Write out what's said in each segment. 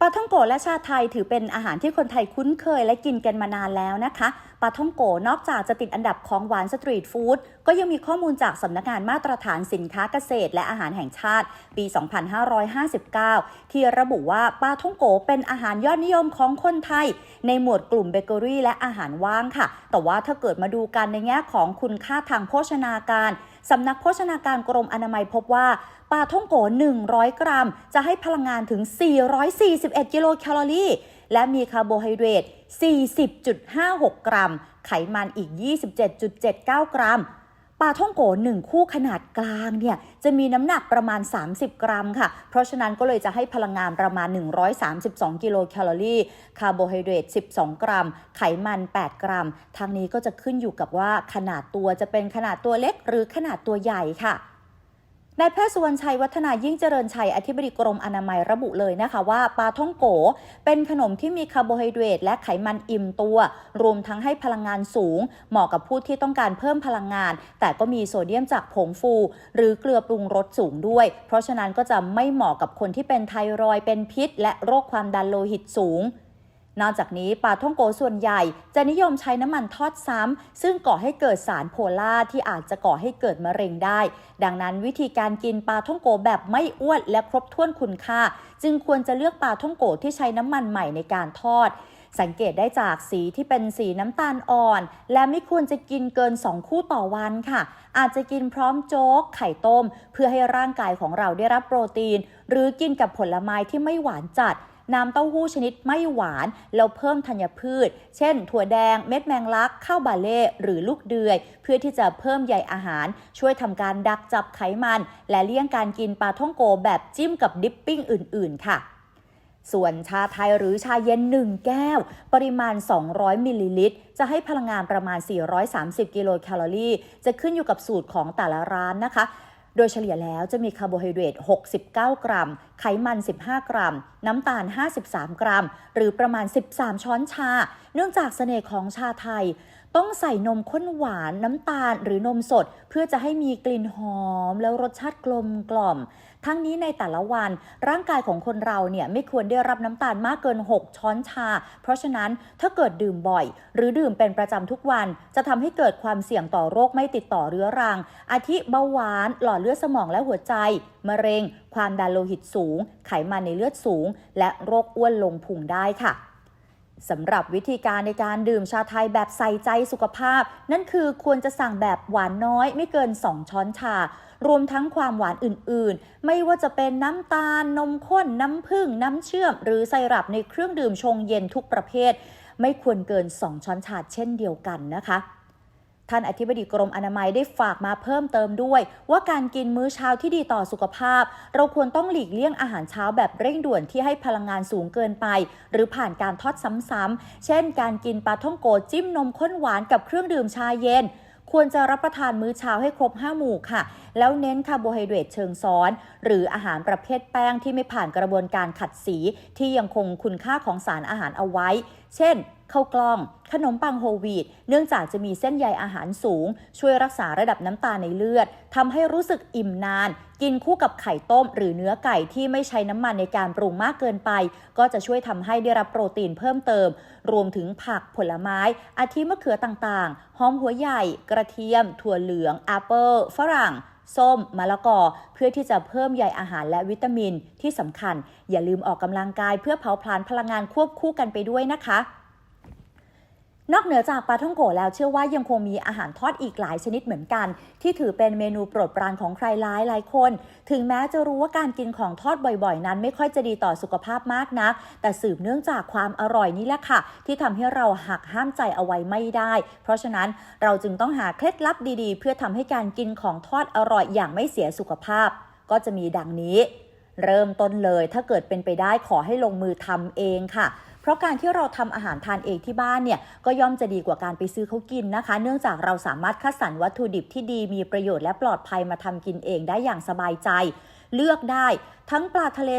ปลาท่องโกะและชาไทยถือเป็นอาหารที่คนไทยคุ้นเคยและกินกันมานานแล้วนะคะปลาท่องโกะนอกจากจะติดอันดับของหวานสตรีทฟู้ดก็ยังมีข้อมูลจากสำนักงานมาตรฐานสินค้าเกษตร และอาหารแห่งชาติ ปี 2559 ที่ระบุว่าปลาท่องโกะเป็นอาหารยอดนิยมของคนไทย ในหมวดกลุ่มเบเกอรี่และอาหารว่างค่ะ แต่ว่าถ้าเกิดมาดูกันในแง่ของคุณค่าทางโภชนาการ สำนักโภชนาการกรมอนามัยพบว่าปลาท่องโก 100 กรัม จะให้พลังงานถึง 441 กิโลแคลอรี่ และมีคาร์โบไฮเดรต40.56 กรัม ไขมันอีก 27.79 กรัม ปลาท่องโกะหนึ่งคู่ขนาดกลางเนี่ยจะมีน้ำหนักประมาณ 30 กรัมค่ะ เพราะฉะนั้นก็เลยจะให้พลังงานประมาณ 132 กิโลแคลอรี่ คาร์โบไฮเดรต 12 กรัม ไขมัน 8 กรัม ทางนี้ก็จะขึ้นอยู่กับว่าขนาดตัวจะเป็นขนาดตัวเล็กหรือขนาดตัวใหญ่ค่ะ นายแพทย์สุวรรณชัยวัฒนายิ่งเจริญชัยอธิบดีกรมอนามัยระบุเลยนะคะว่าปลาท่องโก เป็นขนมที่มีคาร์โบไฮเดรตและไขมันอิ่มตัว รวมทั้งให้พลังงานสูง เหมาะกับผู้ที่ต้องการเพิ่มพลังงาน แต่ก็มีโซเดียมจากผงฟู หรือเกลือปรุงรสสูงด้วย เพราะฉะนั้นก็จะไม่เหมาะกับคนที่เป็นไทรอยด์เป็นพิษ และโรคความดันโลหิตสูง นอกจากนี้ปลาท่องโกส่วนใหญ่จะนิยมใช้น้ำมันทอดซ้ำ ซึ่งก่อให้เกิดสารโพล่าที่อาจจะก่อให้เกิดมะเร็งได้ ดังนั้นวิธีการกินปลาท่องโกแบบไม่อ้วนและครบถ้วนคุณค่า จึงควรจะเลือกปลาท่องโกที่ใช้น้ำมันใหม่ในการทอดสังเกตได้จากสีที่เป็นสีน้ำตาลอ่อน และไม่ควรจะกินเกิน 2 คู่ต่อวันค่ะ อาจจะกินพร้อมโจ๊ก ไข่ต้ม เพื่อให้ร่างกายของเราได้รับโปรตีน หรือกินกับผลไม้ที่ไม่หวานจัด น้ำเต้าหู้ชนิดไม่หวาน แล้วเพิ่มธัญพืช เช่น ถั่วแดง เม็ดแมงลัก ข้าวบาเล่ หรือลูกเดือย เพื่อที่จะเพิ่มใยอาหาร ช่วยทำการดักจับไขมัน และเลี่ยงการกินปลาท่องโกแบบจิ้มกับดิปปิ้งอื่น ๆ ค่ะส่วนชาไทยหรือชาเย็น 1 แก้ว ปริมาณ 200 มิลลิลิตร จะให้พลังงานประมาณ 430 กิโลแคลอรี่ จะขึ้นอยู่กับสูตรของแต่ละร้านนะคะ โดยเฉลี่ยแล้วจะมีคาร์โบไฮเดรต 69 กรัม ไขมัน 15 กรัม น้ำตาล 53 กรัม หรือประมาณ 13 ช้อนชา เนื่องจากเสน่ห์ของชาไทย ต้องใส่นมข้นหวานน้ำตาลหรือนมสด เพื่อจะให้มีกลิ่นหอม แล้วรสชาติกลมกล่อม ทั้งนี้ในแต่ละวันร่างกายของคนเราเนี่ยไม่ควรได้รับน้ำตาลมากเกิน 6 ช้อนชา เพราะฉะนั้นถ้าเกิดดื่มบ่อย หรือดื่มเป็นประจำทุกวัน จะทำให้เกิดความเสี่ยงต่อโรคไม่ติดต่อเรื้อรัง อาทิเบาหวาน หลอดเลือดสมองและหัวใจมะเร็ง ความดันโลหิตสูง ไขมันในเลือดสูง และโรคอ้วนลงพุงได้ค่ะ สำหรับวิธีการในการดื่มชาไทยแบบใส่ใจสุขภาพ นั่นคือควรจะสั่งแบบหวานน้อยไม่เกิน 2 ช้อนชา รวมทั้งความหวานอื่นๆ ไม่ว่าจะเป็นน้ำตาล นมข้น น้ำผึ้งน้ำเชื่อม หรือไซรัปในเครื่องดื่มชงเย็นทุกประเภท ไม่ควรเกิน 2 ช้อนชาเช่นเดียวกันนะคะ ท่านอธิบดีกรมอนามัยได้ฝากมาเพิ่มเติมด้วย ว่าการกินมื้อเช้าที่ดีต่อสุขภาพ เราควรต้องหลีกเลี่ยงอาหารเช้าแบบเร่งด่วนที่ให้พลังงานสูงเกินไป หรือผ่านการทอดซ้ำๆเช่น การกินปลาท่องโกจิ้มนมข้นหวานกับเครื่องดื่มชาเย็น ควรจะรับประทานมื้อเช้าให้ครบ 5 หมู่ค่ะ แล้วเน้นคาร์โบไฮเดรตเชิงซ้อน หรืออาหารประเภทแป้งที่ไม่ผ่านกระบวนการขัดสีที่ยังคงคุณค่าของสารอาหารเอาไว้ เช่น ข้าวกล้อง ขนมปังโฮลวีตเนื่องจากจะมีเส้นใยอาหารสูง ช่วยรักษาระดับน้ำตาลในเลือดทำให้รู้สึกอิ่มนาน กินคู่กับไข่ต้ม หรือเนื้อไก่ที่ไม่ใช้น้ำมันในการปรุงมากเกินไป ก็จะช่วยทำให้ได้รับโปรตีนเพิ่มเติม รวมถึงผักผลไม้ อาทิมะเขือต่างๆ หอมหัวใหญ่ กระเทียม ถั่วเหลืองแอปเปิลฝรั่งส้ม มะละกอ เพื่อที่จะเพิ่มใยอาหารและวิตามินที่สำคัญ อย่าลืมออกกำลังกายเพื่อเผาผลาญพลังงานควบคู่กันไปด้วยนะคะ นอกเหนือจากปลาท่องโกะแล้วเชื่อว่ายังคงมีอาหารทอดอีกหลายชนิดเหมือนกัน ที่ถือเป็นเมนูโปรดปรานของใครหลายหลายคน ถึงแม้จะรู้ว่าการกินของทอดบ่อยๆ นั้นไม่ค่อยจะดีต่อสุขภาพมากนัก แต่สืบเนื่องจากความอร่อยนี่แหละค่ะ ที่ทำให้เราหักห้ามใจเอาไว้ไม่ได้ เพราะฉะนั้นเราจึงต้องหาเคล็ดลับดีๆ เพื่อทำให้การกินของทอดอร่อยอย่างไม่เสียสุขภาพ ก็จะมีดังนี้ เริ่มต้นเลยถ้าเกิดเป็นไปได้ขอให้ลงมือทำเองค่ะเพราะการที่เราทำอาหารทานเองที่บ้านเนี่ยก็ย่อมจะดีกว่าการไปซื้อเขากินนะคะ เนื่องจากเราสามารถคัดสรรวัตถุดิบที่ดีมีประโยชน์และปลอดภัยมาทำกินเองได้อย่างสบายใจ เลือกได้ทั้งปลาทะเล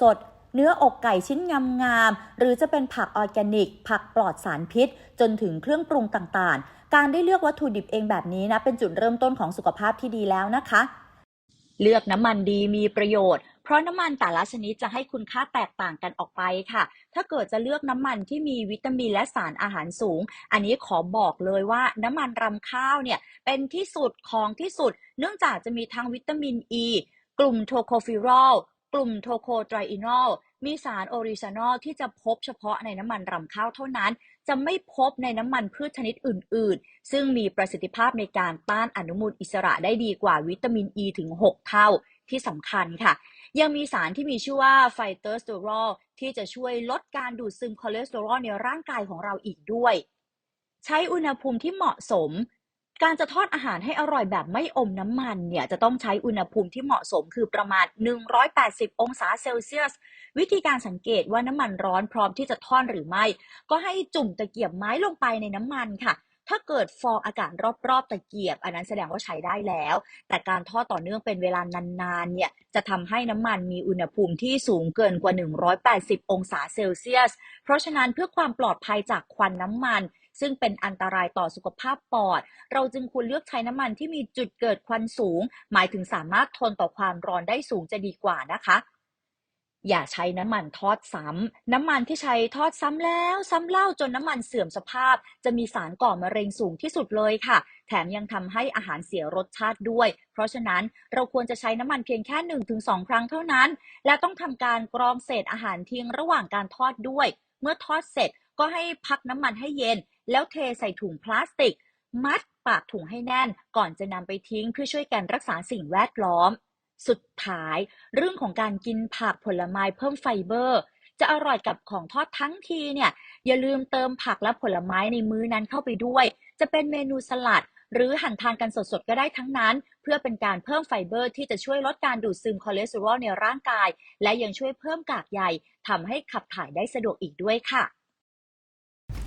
สดๆเนื้ออกไก่ชิ้นงามๆหรือจะเป็นผักออร์แกนิก ผักปลอดสารพิษ จนถึงเครื่องปรุงต่างๆ การได้เลือกวัตถุดิบเองแบบนี้นะเป็นจุดเริ่มต้นของสุขภาพที่ดีแล้วนะคะ เลือกน้ำมันดีมีประโยชน์ เพราะน้ำมันแต่ละชนิดจะให้คุณค่าแตกต่างกันออกไปค่ะ ถ้าเกิดจะเลือกน้ำมันที่มีวิตามินและสารอาหารสูง อันนี้ขอบอกเลยว่าน้ำมันรำข้าวเนี่ยเป็นที่สุดของที่สุด เนื่องจากจะมีทั้งวิตามินอ e, ีกลุ่มโทโคฟิรอลกลุ่มโทโคไตรอินอลมีสารโอริชานอลที่จะพบเฉพาะในน้ำมันรำข้าวเท่านั้น จะไม่พบในน้ำมันพืชชนิดอื่น ๆ ซึ่งมีประสิทธิภาพในการต้านอนุมูลอิสระได้ดีกว่าวิตามินอ e ีถึง 6 เท่า ที่สำคัญค่ะ ยังมีสารที่มีชื่อว่าไฟเตอร์สเตอรอลที่จะช่วยลดการดูดซึมคอเลสเตอรอลในร่างกายของเราอีกด้วย ใช้อุณหภูมิที่เหมาะสม การจะทอดอาหารให้อร่อยแบบไม่อมน้ำมันเนี่ยจะต้องใช้อุณหภูมิที่เหมาะสมคือประมาณ 180 องศาเซลเซียส วิธีการสังเกตว่าน้ำมันร้อนพร้อมที่จะทอดหรือไม่ ก็ให้จุ่มตะเกียบไม้ลงไปในน้ำมันค่ะ ถ้าเกิดฟองอากาศรอบๆตะเกียบ อันนั้นแสดงว่าใช้ได้แล้ว แต่การทอดต่อเนื่องเป็นเวลานานๆเนี่ยจะทำให้น้ำมันมีอุณหภูมิที่สูงเกินกว่า 180 องศาเซลเซียส เพราะฉะนั้นเพื่อความปลอดภัยจากควันน้ำมันซึ่งเป็นอันตรายต่อสุขภาพปอด เราจึงควรเลือกใช้น้ำมันที่มีจุดเกิดควันสูง หมายถึงสามารถทนต่อความร้อนได้สูงจะดีกว่านะคะ อย่าใช้น้ำมันทอดซ้ำ น้ำมันที่ใช้ทอดซ้ำแล้วซ้ำเล่าจนน้ำมันเสื่อมสภาพ จะมีสารก่อมะเร็งสูงที่สุดเลยค่ะ แถมยังทำให้อาหารเสียรสชาติด้วย เพราะฉะนั้นเราควรจะใช้น้ำมันเพียงแค่ 1-2 ครั้งเท่านั้น และต้องทำการกรองเศษอาหารทิ้งระหว่างการทอดด้วย เมื่อทอดเสร็จก็ให้พักน้ำมันให้เย็น แล้วเทใส่ถุงพลาสติก มัดปากถุงให้แน่น ก่อนจะนำไปทิ้งเพื่อช่วยกันรักษาสิ่งแวดล้อม สุดท้าย เรื่องของการกินผักผลไม้เพิ่มไฟเบอร์ จะอร่อยกับของทอดทั้งทีเนี่ย อย่าลืมเติมผักและผลไม้ในมื้อนั้นเข้าไปด้วย จะเป็นเมนูสลัด หรือหั่นทานกันสดๆ ก็ได้ทั้งนั้น เพื่อเป็นการเพิ่มไฟเบอร์ ที่จะช่วยลดการดูดซึมคอเลสเตอรอลในร่างกาย และยังช่วยเพิ่มกากใยทำให้ขับถ่ายได้สะดวกอีกด้วยค่ะ